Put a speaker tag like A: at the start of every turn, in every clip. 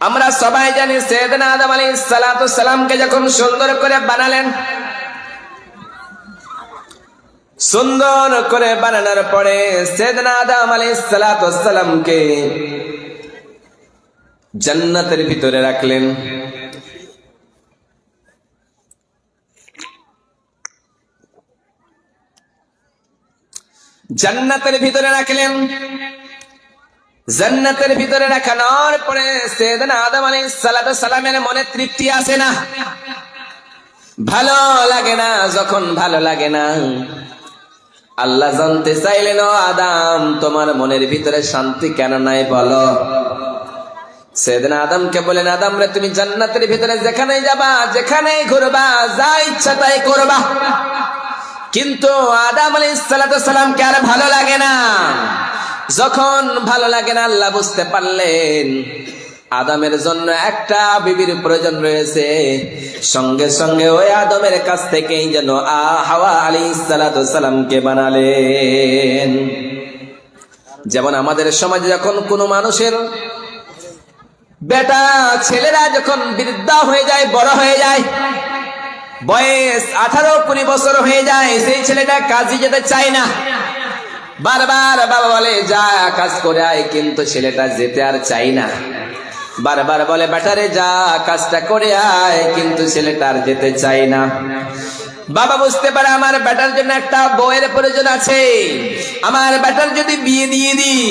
A: আমরা সবাই জানি সৈয়দনা আদম আলাইহিস সালাতু সালামকে যখন সুন্দর করে বানালেন, সুন্দর করে বানানোর পরে সৈয়দনা আদম আলাইহিস সালাতু সালামকে জান্নাতের ভিতরে রাখলেন। জান্নাতের ভিতরে রাখলেন। জান্নাতের ভিতরে রাখানোর পরে সেদিন আদম আলী সালাত সালামের মনে তৃপ্তি আসে না। ভালো লাগে না, যখন ভালো লাগে না। আল্লাহ জানতে চাইলেন আদাম, তোমার মনের ভিতরে শান্তি কেন নাই বলো? সেদিন আদমকে বলেন আদম রে, তুমি জান্নাতের ভিতরে যেখানেই যাবা, যেখানেই ঘুরবা, যা ইচ্ছা তাই করবা। কিন্তু আদাম আলী সালামকে আর ভালো লাগে না। যখন ভালো লাগে না, আল্লাহ বুঝতে পারলেন, আদমের জন্য একটা বিবির প্রয়োজন রয়েছে। সঙ্গে সঙ্গে ওই আদমের কাছ থেকেই যেন হাওয়া আলী সালামকে বানালেন। যেমন আমাদের সমাজে যখন কোনো মানুষের বেটা ছেলেরা যখন বৃদ্ধা হয়ে যায়, বড় হয়ে যায়, বয়স আঠারো কুড়ি বছর হয়ে যায়, সেই ছেলেটা কাজে যেতে চায় না। বারবার বাবা বলে, যা কাজ করে আয়, কিন্তু ছেলেটা যেতে আর চাই না। বারবার বলে, বেটারে, যা কাজটা করে আয়, কিন্তু ছেলেটা আর যেতে চাই না। বাবা বুঝতে পারে আমার বেটার জন্য একটা বউয়ের প্রয়োজন আছে। আমার বেটার যদি বিয়ে দিয়ে দিই,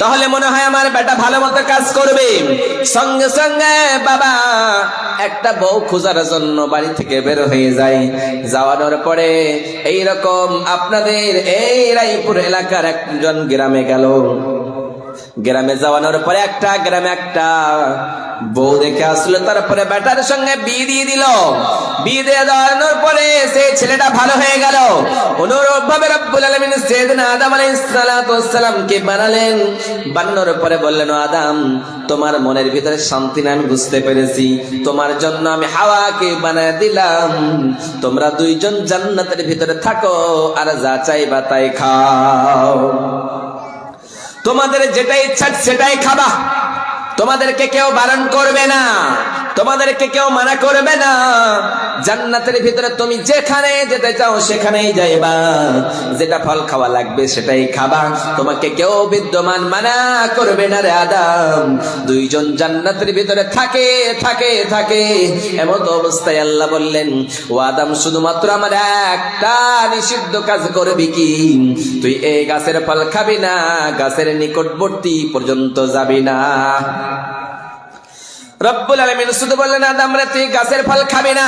A: তাহলে মনে হয় আমার বেটা ভালো মতো কাজ করবে। সঙ্গে সঙ্গে বাবা একটা বউ খোঁজার জন্য বাড়ি থেকে বের হয়ে যায়। যাওয়ানোর পরে এই রকম আপনাদের এই রায়পুর এলাকার একজন গ্রামে গেল। গ্রামে যাওয়ানোর পরে একটা, গ্রামে একটা বউ দেখে আসলো, তারপরে বেটার সঙ্গে বিয়ে দিয়ে দিল। বিয়ে দিয়ে দেওয়ানোর পরে সেই ছেলেটা ভালো হয়ে গেল। অনুরূপ ভাবে রব্বুল আলামিন সাইয়েদনা আদম বানালেন। বানানোর পরে বললেন "ও আদম, তোমার মনের ভিতরে শান্তি না, আমি বুঝতে পেরেছি। তোমার জন্য আমি হাওয়াকে বানায় দিলাম। তোমরা দুইজন জান্নাতের ভিতরে থাকো, আর যা চাইবা তাই খাও। তোমাদের যেটা ইচ্ছা সেটাই খাবা। তোমাদেরকে কেউ বারণ করবে না। তোমাদেরকে কেউ মানা করবে না। জান্নাতের ভিতরে তুমি যেখানে যেতে চাও সেখানেই যাইবা। যেটা ফল খাওয়া লাগবে সেটাই খাবা। তোমাকে কেউ বিদ্যমান মানা করবে না রে আদাম। দুইজন জান্নাতের ভিতরে থাকে থাকে থাকে। এমন অবস্থায় আল্লাহ বললেন, ও আদাম, শুধুমাত্র আমার একটা নিষিদ্ধ কাজ করবি কি? তুই এই গাছের ফল খাবি না, গাছের নিকটবর্তী পর্যন্ত যাবি না। রব্বুল আলমিন শুধু বললেন, আদাম রে, তুই গাছের ফল খাবি না।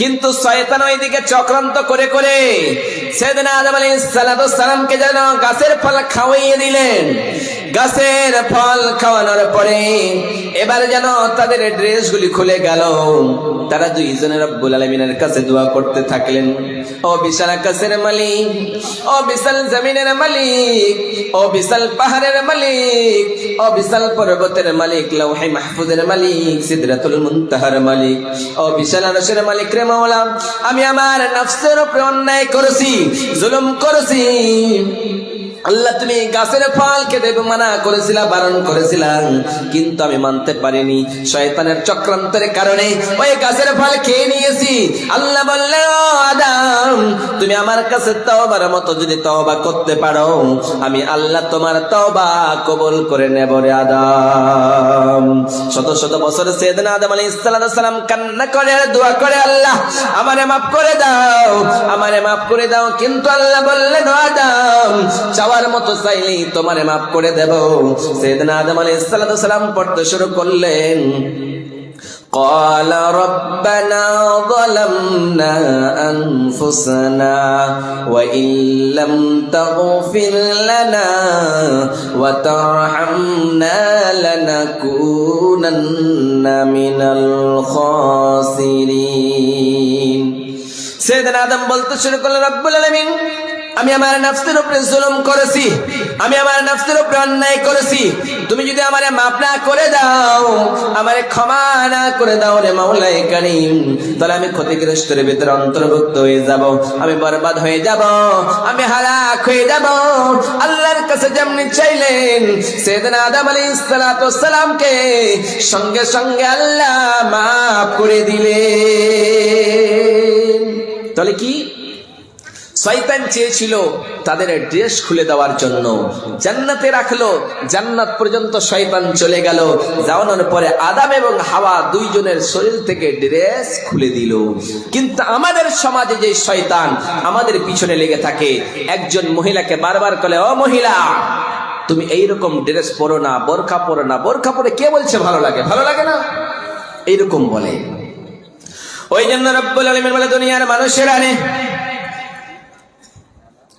A: কিন্তু শয়তান ওইদিকে চক্রান্ত করে করে সেদিন আদম আলী সালামকে যেন গাছের ফল খাওয়াইয়ে দিলেন। গাছের ফল খাওয়ানোর পরে এবার যেন তাদের ড্রেসগুলি খুলে গেল। তারা দুইজনে রব্বুল আলমিনের কাছে দোয়া করতে থাকলেন। ও বিশাল আকাশের মালিক, ও বিশাল জমিনের মালিক, ও বিশাল পাহাড়ের মালিক, ও বিশাল পর্বতের মালিক, লৌহে মাহফুজের মালিক, সিদরাতুল মুনতাহার মালিক। ও বিশাল আরশের মালিক রে মাওলা, আমি আমার নফসের উপরে অন্যায় করেছি, জুলুম করেছি। আল্লাহ তুমি গাছের ফল খেতে মানা করেছিলা, বারণ করেছিলাম কিন্তু আমি মানতে পারিনি। শয়তানের চক্রান্তের কারণে ওই গাছের ফল খেয়ে নিয়েছি। আল্লাহ বললেন, "ও আদম, তুমি আমার কাছে তওবার মতো যদি তওবা করতে পারো, আমি আল্লাহ তোমার তওবা কবুল করে নেব রে আদম। শত শত বছর সেদিন আদম আলাইহিস সালাম কান্না করে, দোয়া করে, আল্লাহ, আমারে মাফ করে দাও, আমারে মাফ করে দাও। কিন্তু আল্লাহ বললেন, "ও আদম চাওয়ার মতো চাইলেই তোমারে মাফ করে দেব সেদিন আদম আলাইহিস সালাম পড়তে শুরু করলেন قال ربنا ظلمنا أنفسنا وإن لم تغفر لنا وترحمنا لنكونن من الخاسرين سيدنا آدم বলতে শুরু করলেন রব্বুল আলামিন আমি আমার নাফসের উপরে জুলুম করেছি। আমি আমার নাফসের উপরে অন্যায় করেছি। তুমি যদি আমারে মাফ না করে দাও, আমারে ক্ষমা না করে দাও রে মাওলাই কারিম, তাহলে আমি ক্ষতিগ্রস্তের ভিতরে অন্তর্ভুক্ত হয়ে যাব। আমি বরবাদ হয়ে যাব, আমি হালাক হয়ে যাব। আল্লাহর কাছে যেমনি চাইলেন, সেদিন আদম আলী সালামকে সঙ্গে সঙ্গে আল্লাহ মাফ করে দিলেন। তাহলে কি? শয়তান চেয়েছিল তাদের ড্রেস খুলে দেওয়ার জন্য। জান্নাতে রাখল, জান্নাত পর্যন্ত শয়তান চলে গেল। যাওয়ানোর পরে আদাম এবং হাওয়া দুইজনের শরীর থেকে ড্রেস খুলে দিল। কিন্তু আমাদের সমাজে যে শয়তান আমাদের পিছনে লেগে থাকে, একজন মহিলাকে বারবার করে ও মহিলা, তুমি এইরকম ড্রেস পরো না, বোরখা পরো না। বোরখা পরে কে বলছে, ভালো লাগে? ভালো লাগে না? এইরকম বলে। ওই জন্য রব্বুল আলমের বলে, দুনিয়ার মানুষেরা নে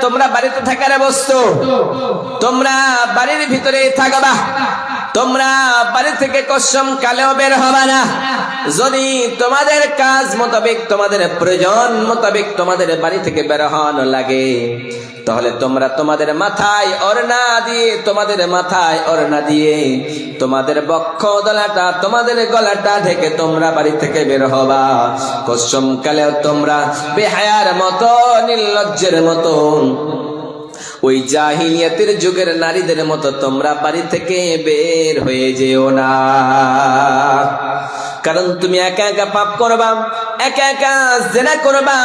A: তোমরা বাড়িতে থাকার বস্তু। তোমরা বাড়ির থাকবা। তোমরা বাড়ি থেকে কসম কালেও বের হবা না। যদি তোমাদের কাজ মোতাবেক তোমাদের প্রয়োজন মোতাবেক তোমাদের বাড়ি থেকে বের হওয়ানো লাগে, তাহলে তোমরা তোমাদের মাথায় অরনা দিয়ে, তোমাদের মাথায় অরনা দিয়ে তোমাদের বক্ষ দলাটা, তোমাদের গলাটা ঢেকে তোমরা বাড়ি থেকে বের হবা। কসম কালেও তোমরা বেহায়ার মতো, নির্লজ্জের মতো, ওই জাহিলিয়াতের যুগের নারীদের মতো তোমরা বাড়ি থেকে বের হয়ে যেও না। কারণ তুমি একা একা পাপ করবা, একা একা জেনা করবা,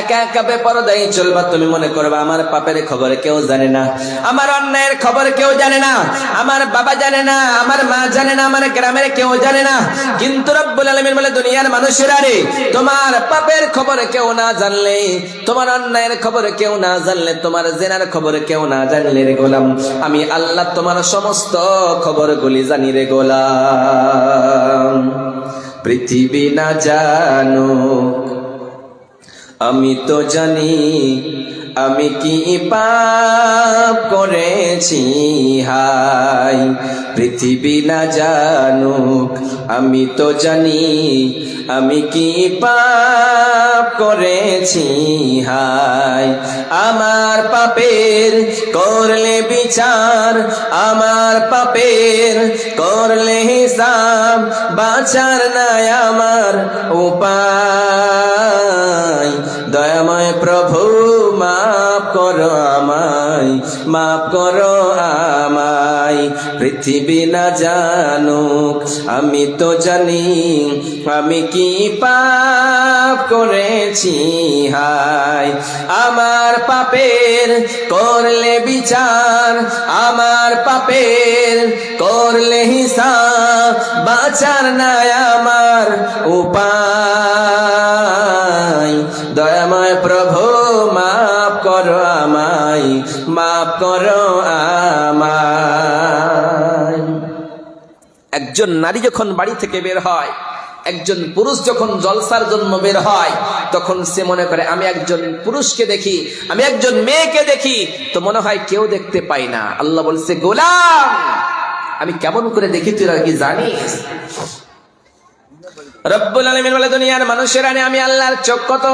A: একা একা বেপরদাই চলবা তুমি মনে করবা, আমার পাপের খবর কেউ জানে না, আমার অন্যায়ের খবর কেউ জানে না, আমার বাবা জানে না, আমার মা জানে না, আমার গ্রামের কেউ জানে না। কিন্তু রব্বুল আলমিন বলে, দুনিয়ার মানুষেরা রে, তোমার পাপের খবর কেউ না জানলে, তোমার অন্যায়ের খবর কেউ না জানলে, তোমার জেনার খবর কেউ না জানলে রে গোলাম, আমি আল্লাহ তোমার সমস্ত খবরগুলি জানি রে গোলাম। পৃথিবী না জানো আমি তো জানি আমি কি পাপ করেছি? হাই, পৃথিবী না জানুক, আমি তো জানি। আমি কি পাপ করেছি? হাই, আমার পাপের করলে বিচার, আমার পাপের করলে হিসাব, বাঁচার নাই আমার উপায়। দয়াময় প্রভু মাফ করো আমায় মাফ করো আমায়। পৃথিবী না জানুক, আমি তো জানি, আমি কি পাপ করেছি, হাই। আমার পাপের করলে বিচার, আমার পাপের করলে হিসাব, বাঁচার নাই আমার উপায়। দয়াময় প্রভু, মাফ করো আমায়, মাফ করো আমায়। একজন নারী যখন বাড়ি থেকে বের হয়, একজন পুরুষ যখন জলসার জন্য বের হয়, তখন সে মনে করে, আমি একজন পুরুষকে দেখি, আমি একজন মেয়েকে দেখি, তো মনে হয় কেউ দেখতে পাই না। আল্লাহ বলছে, গোলাম, আমি কেমন করে দেখি তুই আর কি জানিস? রব্বুল আলমিন বলে, দুনিয়ার মানুষের নে আমি আল্লাহর চোখ কত?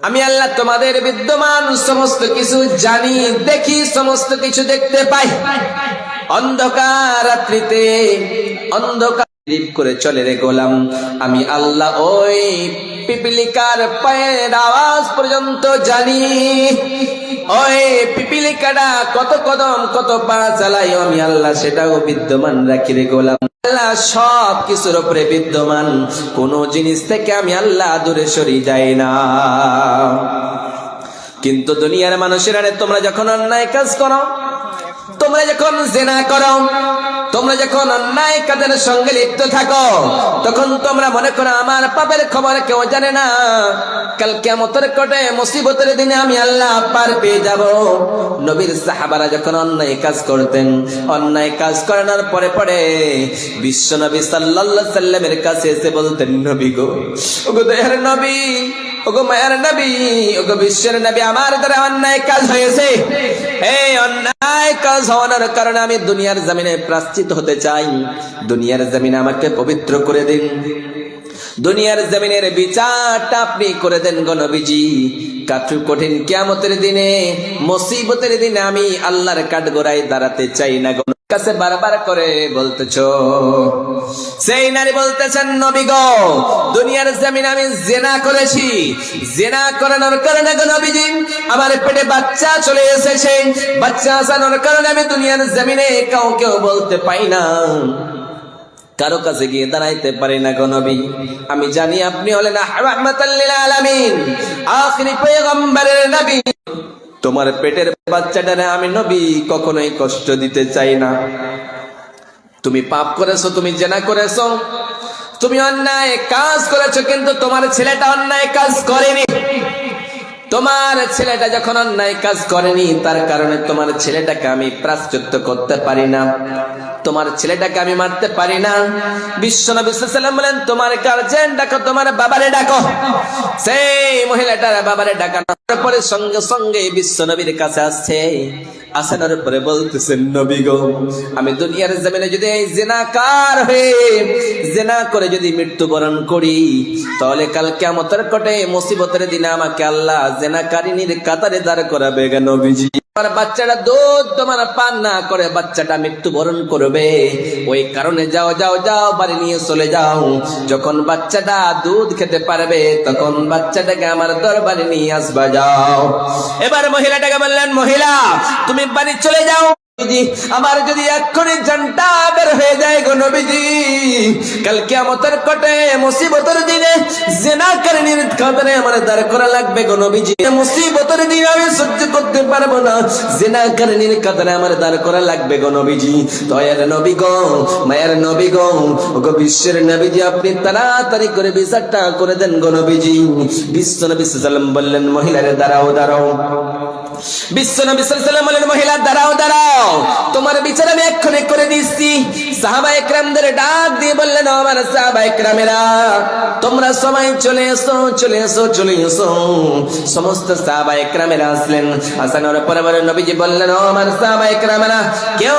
A: আমি আল্লাহ তোমাদের বিদ্যমান সমস্ত কিছু জানি, দেখি, সমস্ত কিছু দেখতে পাই। অন্ধকার রাত্রিতে, অন্ধকার করে চলে রে গোলাম। আমি আল্লাহ ওই পিপিলিকার পায়ের আওয়াজ পর্যন্ত জানি। ওই পিপিলিকাটা কত কদম কত পা চালাই আমি আল্লাহ সেটাও বিদ্যমান রাখি রে গোলাম। আল্লাহ সব কিছুর উপরে বিদ্যমান কোন জিনিস থেকে আমি আল্লাহ দূরে সরি যাই না। কিন্তু দুনিয়ার মানুষেরা রে, তোমরা যখন অন্যায় কাজ করো তোমরা যখন জেনা করো তোমরা যখন অন্যায় কাজের সঙ্গে লিপ্ত থাকো, তখন তোমরা মনে করো আমার পাপের খবর কেউ জানে না। কাল কেমতের কোটে, মুসিবতের দিনে আমি আল্লাহ পার পেয়ে যাব। নবীর সাহাবারা যখন অন্যায় কাজ করতেন, অন্যায় কাজ করানোর পরে পরে বিশ্ব নবী সাল্লাল্লাহু সাল্লামের কাছে এসে বলতেন, নবী গো, ওগো দয়ার নবী, ওগো মায়ের নবী, ওগো বিশ্বের নবী, আমার দ্বারা অন্যায় কাজ হয়েছে। এই অন্যায় কাজ হওয়ার কারণে আমি দুনিয়ার জমিনে প্রাশ্চিত হতে চাই, দুনিয়ার জমিন আমাকে পবিত্র করে দিন। দুনিয়ার জমিনের বিচারটা আপনি করে দেন গণবিজি। কঠিন কিয়ামতের দিনে, মুসিবতের দিনে আমি আল্লাহর কাঠগোড়ায় দাঁড়াতে চাই না গো। কাছে বারবার করে বলতেছ, সেই নারী বলতেছেন, নবী গো, দুনিয়ার জমিন আমি জেনা করেছি। জেনা করানোর কারণে গো নবীজি, আমার পেটে বাচ্চা চলে এসেছে। বাচ্চা আসানোর কারণে আমি দুনিয়ার জমিনে কাউকেও বলতে পাই না। কারও কাছে গিয়ে দাঁড়াইতে পারি না গো নবী। আমি জানি আপনি হলেন আলামিন। আখিরি পয়গম্বরের নবী। তোমার পেটের বাচ্চাটারে আমি নবী কখনোই কষ্ট দিতে চাই না। তুমি পাপ করেছ, তুমি জেনা করেছ। তুমি অন্যায় কাজ করেছ, কিন্তু তোমার ছেলেটা অন্যায় কাজ করেনি। তোমার ছেলেটা যখন অন্যায় কাজ করেনি, তার কারণে তোমার ছেলেটাকে আমি প্রাশ্চিত্য করতে পারি না। তোমার ছেলেটাকে আমি মারতে পারি না। বিশ্ব নবী সাল্লাম বলেন, তোমার গার্জেন ডাকো, তোমার বাবারে ডাকো। সেই মহিলাটার বাবারে ডাকানোর পরে সঙ্গে সঙ্গে বিশ্ব নবীর কাছে আসছে। আসানোর পরে বলতেছেন নবী গো, আমি দুনিয়ার জমিনে যদি জেনাকার হয়ে, জেনা করে যদি মৃত্যুবরণ করি, তাহলে কাল কেমতের কটে মুসিবতের দিনে আমাকে আল্লাহ জেনাকারিনীর কাতারে দাঁড় করাবে নবীজি। আমার বাচ্চাটা দুধ তোমার পান না করে, বাচ্চাটা মৃত্যুবরণ করবে। ওই কারণে যাও যাও যাও, বাড়ি নিয়ে চলে যাও। যখন বাচ্চাটা দুধ খেতে পারবে, তখন বাচ্চাটাকে আমার দরবারে নিয়ে আসবা যাও। এবার মহিলাটাকে বললেন, মহিলা, তুমি বাড়ি চলে যাও। আমার যদি এক্ষুনি জানটা বের হয়ে যায় গো নবীজি, কাল কিয়ামতের কটে, মুসিবতের দিনে জেনা কারণের কাতরে আমার দাঁড় করা লাগবে গো নবীজি। মুসিবতের দিনে আমি সহ্য করতে পারব না, জেনা কারণের কাতরে আমার দাঁড় করা লাগবে গো নবীজি। দয়ার নবী গো, মায়ের নবী গো গো বিশ্বের নবীজি, আপনি তাড়াতাড়ি করে বিচারটা করে দেন গো নবীজি। বিশ্ব নবী সাল্লাম বললেন, মহিলারে দাঁড়াও দাঁড়াও। বিশ্ব নবী সাল্লাম মহিলা, দাঁড়াও দাঁড়াও। তোমার বিচার আমি এক্ষুনি করে দিচ্ছি সাহাবা একরামদের ডাক দিয়ে বললেন আমার তোমরা সবাই চলে এসো চলে এসো চলে এসো। সমস্ত আসলেন। নবীজি বললেন আমার একরামেরা, কেউ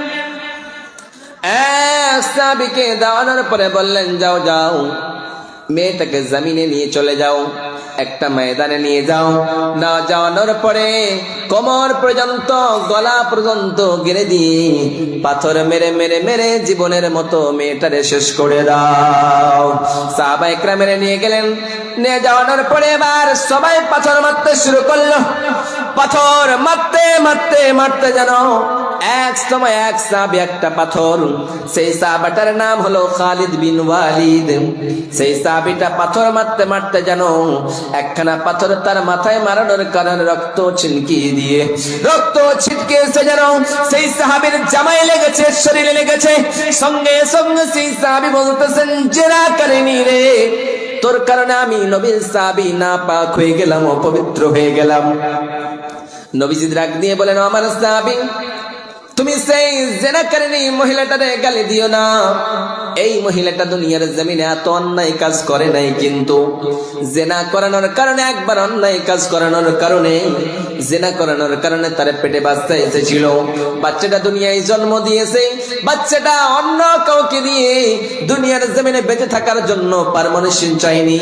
A: এক সাহাবীকে দেওয়ানোর পরে বললেন, যাও যাও। মেয়েটাকে জমিনে নিয়ে চলে যাও, একটা ময়দানে নিয়ে যাও। না যাওয়ানোর পরে কোমর পর্যন্ত, গলা পর্যন্ত গেড়ে দিয়ে পাথর মেরে মেরে মেরে জীবনের মতো মেয়েটারে শেষ করে দাও। সাহাবা একরা মেরে নিয়ে গেলেন। নিয়ে যাওয়ানোর পরে এবার সবাই পাথর মারতে শুরু করল। পাথর মারতে মারতে মারতে যেন এক সময় এক সাহাবি একটা পাথর, সেই সাহাবাটার নাম হলো খালিদ বিন ওয়ালিদ। সেই সাহাবিটা পাথর মারতে মারতে যেন একখানা পাথর তার মাথায় মারানোর কারণে রক্ত ছিনকিয়ে দিয়ে, রক্ত ছিটকে এসে যেন সেই সাহাবির জামায় লেগেছে, শরীরে লেগেছে। সঙ্গে সঙ্গে সেই সাহাবি বলতেছেন, জেরা করেনি রে, তোর কারণে আমি নবীর সাহাবি না পাক হয়ে গেলাম, অপবিত্র হয়ে গেলাম। নবীজি রাগ দিয়ে বলেন আমার সাহাবি তুমি সেই জেনাকারিনী মহিলাটারে গালি দিও না। এই মহিলাটা দুনিয়ার জমিনে এত অন্যায় কাজ করে নাই কিন্তু জেনা করানোর কারণে, একবার অন্যায় কাজ করানোর কারণে, জেনা করানোর কারণে তার পেটে বাচ্চা এসেছিল। বাচ্চাটা দুনিয়ায় জন্ম দিয়েছে, বাচ্চাটা অন্য কাউকে দিয়ে দুনিয়ার জমিনে বেঁচে থাকার জন্য পারমানেশন চাইনি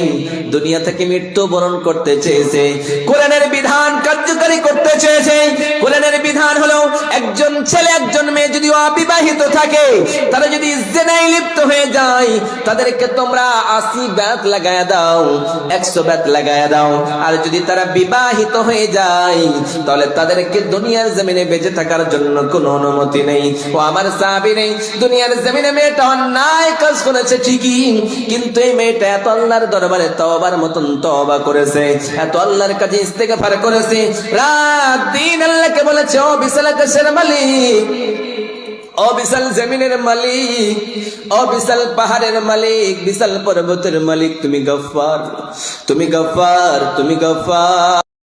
A: দুনিয়া থেকে মৃত্যু বরণ করতে চেয়েছে, কোরআনের বিধান কার্যকারী করতে চেয়েছে। কোরআনের বিধান হলো একজন ছেলে একজন মেয়ে যদি অবিবাহিত থাকে, তারা যদি জেনাই লিপ্ত হয়ে যায়, তাদেরকে তোমরা আশি ব্যাত লাগায় দাও, একশো ব্যাত লাগায় দাও। আর যদি তারা বিবাহিত হয়ে যায়, তাহলে তাদেরকে দুনিয়ার জমিনে বেঁচে থাকার জন্য কোনো অনুমতি নেই। ও আমার সাহাবি নেই, দুনিয়ার জমিনে মেয়েটা অন্যায় কাজ করেছে ঠিকই, কিন্তু এই মেয়েটা এত আল্লাহর দরবারে তওবার মতন তওবা করেছে, এত আল্লাহর কাছে ইস্তেগফার করেছে। রাত দিন আল্লাহকে বলেছে, ও বিশাল আকাশের মালিক ও বিশাল জমিনের মালিক, অবিশাল বিশাল পাহাড়ের মালিক, বিশাল পর্বতের মালিক, তুমি গফার তুমি গফার তুমি গফার